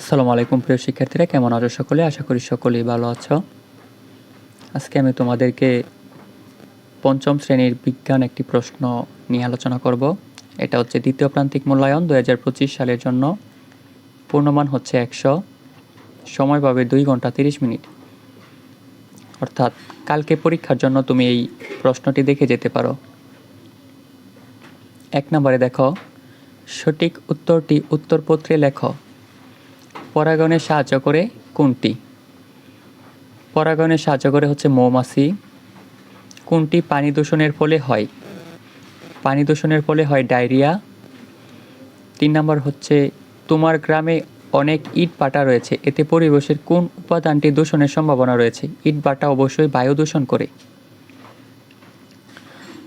আসসালামু আলাইকুম প্রিয় শিক্ষার্থীরা, কেমন আছো সকলে? আশা করি সকলেই ভালো আছো। আজকে আমি তোমাদেরকে পঞ্চম শ্রেণির বিজ্ঞান একটি প্রশ্ন নিয়ে আলোচনা করব। এটা হচ্ছে দ্বিতীয় প্রান্তিক মূল্যায়ন দু হাজার পঁচিশ সালের জন্য। পূর্ণমান হচ্ছে একশো, সময় পাবে দুই ঘণ্টা তিরিশ মিনিট। অর্থাৎ কালকে পরীক্ষার জন্য তুমি এই প্রশ্নটি দেখে যেতে পারো। এক নম্বরে দেখো, সঠিক উত্তরটি উত্তরপত্রে লেখো। পরাগণে সাহায্য করে কোনটি? পরাগণে সাহায্য করে হচ্ছে মৌমাছি। কোনটি পানি দূষণের ফলে হয়? পানি দূষণের ফলে হয় ডায়রিয়া। তিন নম্বর হচ্ছে, তোমার গ্রামে অনেক ইট ভাটা রয়েছে, এতে পরিবেশের কোন উপাদানটি দূষণের সম্ভাবনা রয়েছে? ইট বাটা অবশ্যই বায়ু দূষণ করে।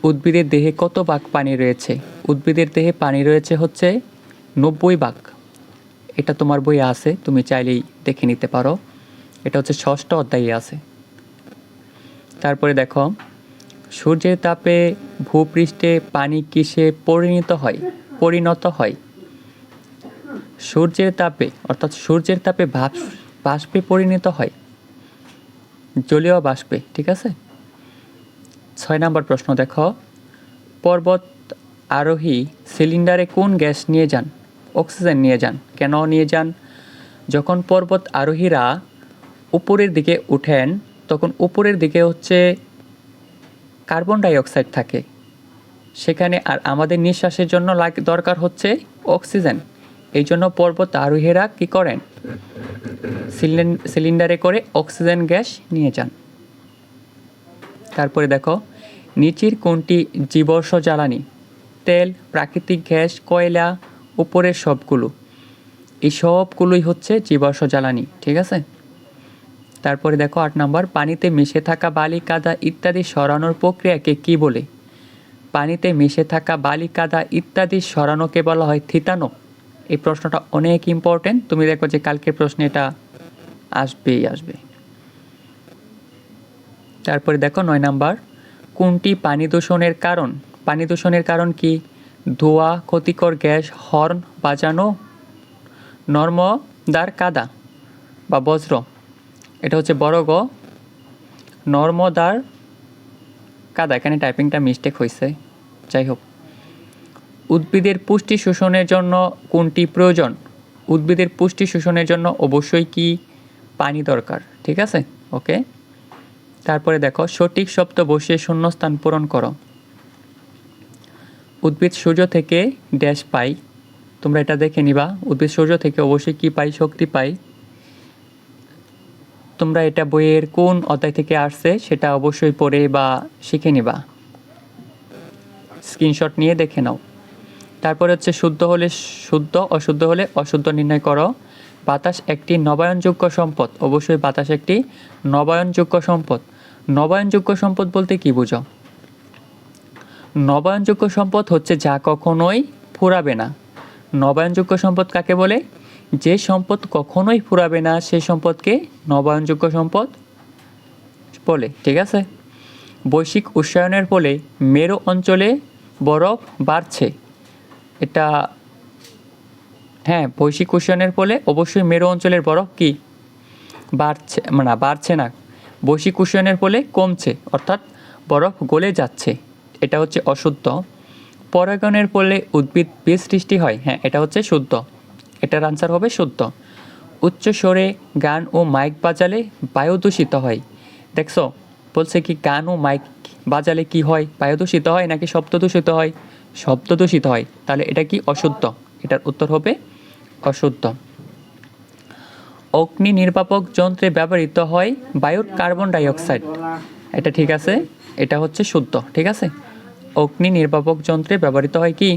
উদ্ভিদের দেহে কত ভাগ পানি রয়েছে? উদ্ভিদের দেহে পানি রয়েছে হচ্ছে নব্বই ভাগ। এটা তোমার বইয়ে আছে, তুমি চাইলেই দেখে নিতে পারো। এটা হচ্ছে ষষ্ঠ অধ্যায়ে আছে। তারপরে দেখো, সূর্যের তাপে ভূপৃষ্ঠে পানি কিসে পরিণত হয়? পরিণত হয়। সূর্যের তাপে, অর্থাৎ সূর্যের তাপে বাষ্পে পরিণত হয়। জলীয় বাষ্পে, ঠিক আছে? ছয় নম্বর প্রশ্ন দেখো, পর্বত আরোহী সিলিন্ডারে কোন গ্যাস নিয়ে যান? অক্সিজেন নিয়ে যান। কেন নিয়ে যান? যখন পর্বত আরোহীরা উপরের দিকে উঠেন, তখন উপরের দিকে হচ্ছে কার্বন ডাই অক্সাইড থাকে। সেখানে আর আমাদের নিঃশ্বাসের জন্য লাগ, দরকার হচ্ছে অক্সিজেন। এই জন্য পর্বত আরোহীরা কী করেন? সিলিন- সিলিন্ডারে করে অক্সিজেন গ্যাস নিয়ে যান। তারপরে দেখো, নিচের কোনটি জীবর্ষ জ্বালানি তেল, প্রাকৃতিক গ্যাস, কয়লা উপরের সবগুলো। এই সবগুলোই হচ্ছে জীবাশ্ম জ্বালানি, ঠিক আছে? তারপরে দেখো আট নম্বর, পানিতে মিশে থাকা বালি, কাদা ইত্যাদি সরানোর প্রক্রিয়াকে কি বলে? পানিতে মিশে থাকা বালি, কাদা ইত্যাদি সরানোকে বলা হয় থিতানো। এই প্রশ্নটা অনেক ইম্পর্টেন্ট তুমি দেখো যে কালকের প্রশ্নে এটা আসবেই আসবে। তারপরে দেখো নয় নাম্বার, কোনটি পানি দূষণের কারণ? পানি দূষণের কারণ কি? ধোঁয়া, ক্ষতিকর গ্যাস, হর্ন বাজানো নর্মদার কাদা বা বজ্র। এটা হচ্ছে বড় গ। নর্মদার কাদা। এখানে টাইপিংটা মিস্টেক হয়েছে যাই হোক। উদ্ভিদের পুষ্টি শোষণের জন্য কোনটি প্রয়োজন? উদ্ভিদের পুষ্টি শোষণের জন্য অবশ্যই কি পানি দরকার? ঠিক আছে? ওকে তারপরে দেখো, সঠিক শব্দ বসিয়ে শূন্যস্থান পূরণ করো। উদ্ভিদ সূর্য থেকে ড্যাশ পাই। তোমরা এটা দেখে নিবা। উদ্ভিদ সূর্য থেকে অবশ্যই কি পাই? শক্তি পাই। তোমরা এটা বইয়ের কোন অধ্যায় থেকে আসছে সেটা অবশ্যই পড়ে বা শিখে নিবা। স্ক্রিনশট নিয়ে দেখে নাও। তারপরে হচ্ছে শুদ্ধ হলে শুদ্ধ, অশুদ্ধ হলে অশুদ্ধ নির্ণয় করো। বাতাস একটি নবায়নযোগ্য সম্পদ। অবশ্যই বাতাস একটি নবায়নযোগ্য সম্পদ। নবায়নযোগ্য সম্পদ বলতে কি বুঝো? নবায়নযোগ্য সম্পদ হচ্ছে যা কখনোই ফুরাবে না। নবায়নযোগ্য সম্পদ কাকে বলে? যে সম্পদ কখনোই ফুরাবে না সেই সম্পদকে নবায়নযোগ্য সম্পদ বলে, ঠিক আছে? বৈশ্বিক উষ্ণায়নের ফলে মেরু অঞ্চলে বরফ বাড়ছে। এটা হ্যাঁ বৈশ্বিক উষ্ণায়নের ফলে অবশ্যই মেরু অঞ্চলের বরফ কি? বাড়ছে মানে বাড়ছে না। বৈশ্বিক উষ্ণায়নের ফলে কমছে, অর্থাৎ বরফ গলে যাচ্ছে। এটা হচ্ছে অশুদ্ধ। পরাগণের ফলে উদ্ভিদ বীজ সৃষ্টি হয়। হ্যাঁ এটা হচ্ছে শুদ্ধ। এটার আনসার হবে শুদ্ধ। উচ্চ স্বরে গান ও মাইক বাজালে বায়ু দূষিত হয়। দেখছ? বলছে কি, গান ও মাইক বাজালে কি হয়? বায়ু দূষিত হয় নাকি শব্দ দূষিত হয়? শব্দ দূষিত হয়। তাহলে এটা কি অশুদ্ধ? এটার উত্তর হবে অশুদ্ধ। অগ্নি নির্বাপক যন্ত্রে ব্যবহৃত হয় বায়ুর কার্বন ডাই অক্সাইড এটা ঠিক আছে? এটা হচ্ছে শুদ্ধ, ঠিক আছে? অগ্নি নির্বাপক যন্ত্রে ব্যবহৃত হয় কি?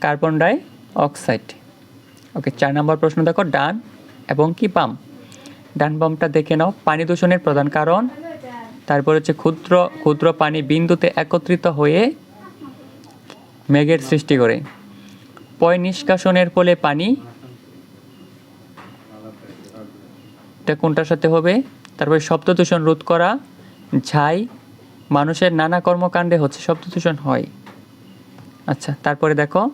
Carbon die oxide. ওকে, চার নম্বর প্রশ্ন দেখো, ডান এবং কি বাম? ডান বামটা দেখে নাও, পানি দূষণের প্রধান কারণ। তারপর হচ্ছে ক্ষুদ্র ক্ষুদ্র পানি বিন্দুতে একত্রিত হয়ে মেঘের সৃষ্টি করে। পয় নিষ্কাশনের ফলে পানি এটা কোনটার সাথে হবে? তারপরে শব্দ দূষণ রোধ করা। ঝাই মানুষের নানা কর্মকাণ্ডে হচ্ছে শব্দ দূষণ হয়। আচ্ছা তারপরে দেখো।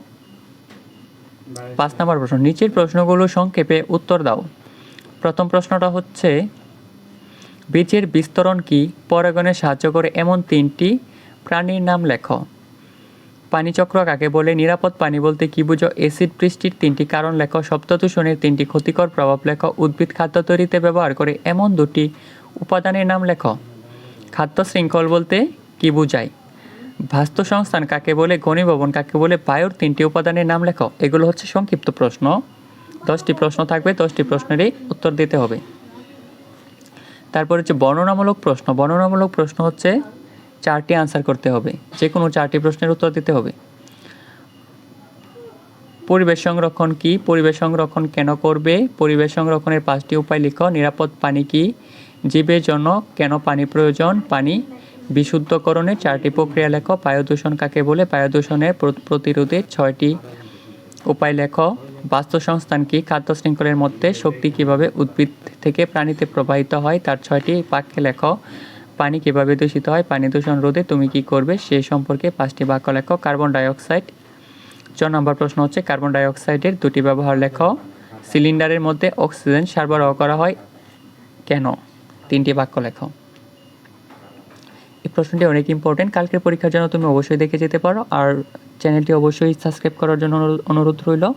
পাঁচ নম্বর প্রশ্ন, নিচের প্রশ্নগুলো সংক্ষেপে উত্তর দাও। প্রথম প্রশ্নটা হচ্ছে, বীজের বিস্তরণ কি পরাগণে সাহায্য করে? এমন তিনটি প্রাণীর নাম লেখো। পানিচক্র কাকে বলে? নিরাপদ পানি বলতে কি বুঝো? অ্যাসিড বৃষ্টির তিনটি কারণ লেখো। শব্দদূষণের তিনটি ক্ষতিকর প্রভাব লেখো। উদ্ভিদ খাদ্য তৈরিতে ব্যবহার করে এমন দুটি উপাদানের নাম লেখো। খাদ্য শৃঙ্খল বলতে কি বোঝায়? বাস্তু সংস্থান কাকে বলে ঘনীভবন কাকে বলে, বায়ুর তিনটি উপাদানের নাম লেখো। এগুলো হচ্ছে সংক্ষিপ্ত প্রশ্ন। দশটি প্রশ্ন থাকবে, দশটি প্রশ্নেরই উত্তর দিতে হবে। তারপর হচ্ছে বর্ণনামূলক প্রশ্ন। বর্ণনামূলক প্রশ্ন হচ্ছে চারটি আনসার করতে হবে। যে কোনো চারটি প্রশ্নের উত্তর দিতে হবে। পরিবেশ সংরক্ষণ কি? পরিবেশ সংরক্ষণ কেন করবে? পরিবেশ সংরক্ষণের পাঁচটি উপায় লিখো। নিরাপদ পানি কি? জীবের জন্য কেন পানি প্রয়োজন? পানি বিশুদ্ধকরণের চারটি প্রক্রিয়া লেখো। বায়ু দূষণ কাকে বলে? বায়ু দূষণের প্র- প্রতিরোধের ছয়টি উপায় লেখো। বাস্তু সংস্থান কি? খাদ্য শৃঙ্খলের মধ্যে শক্তি কীভাবে উদ্ভিদ থেকে প্রাণীতে প্রবাহিত হয়? তার ছয়টি বাক্যে লেখো। পানি কীভাবে দূষিত হয়? পানি দূষণ রোধে তুমি কি করবে? সে সম্পর্কে পাঁচটি বাক্য লেখো। Carbon dioxide. ছ নম্বর প্রশ্ন হচ্ছে, কার্বন ডাইঅক্সাইডের দুটি ব্যবহার লেখো। সিলিন্ডারের মধ্যে অক্সিজেন সরবরাহ করা হয় কেন? তিনটি বাক্য লেখো। এই প্রশ্নটি অনেক ইম্পর্টেন্ট কালকের পরীক্ষার জন্য তুমি অবশ্যই দেখে যেতে পারো। আর চ্যানেলটি অবশ্যই সাবস্ক্রাইব করার জন্য অনুরোধ- রইল।